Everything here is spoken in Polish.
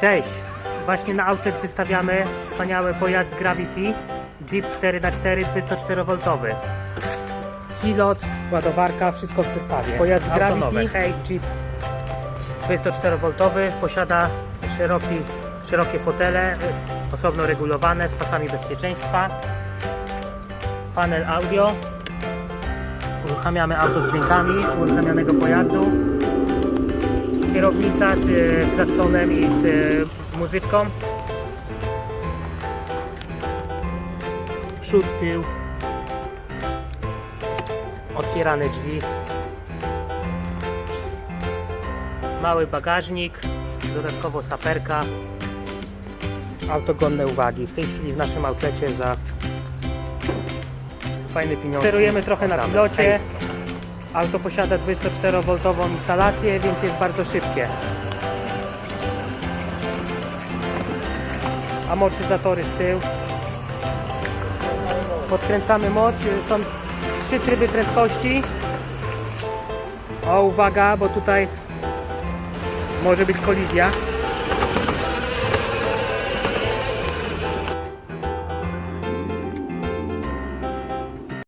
Cześć! Właśnie na outlet wystawiamy wspaniały pojazd Gravity Jeep 4x4 204V. Pilot, ładowarka, wszystko w zestawie. Pojazd Gravity Hey Jeep 204V posiada szeroki, szerokie fotele, y, osobno regulowane z pasami bezpieczeństwa. Panel audio. Uruchamiamy auto z dźwiękami uruchamianego pojazdu kierownica z e, klaksonem i z e, muzyczką. Przód, tył. Otwierane drzwi. Mały bagażnik, dodatkowo saperka. Auto godne uwagi. W tej chwili w naszym outlecie za fajne pieniądze. Sterujemy trochę na pilocie. Auto posiada 24V instalację, więc jest bardzo szybkie. Amortyzatory z tyłu. Podkręcamy moc. Są trzy tryby prędkości. O, uwaga, bo tutaj może być kolizja.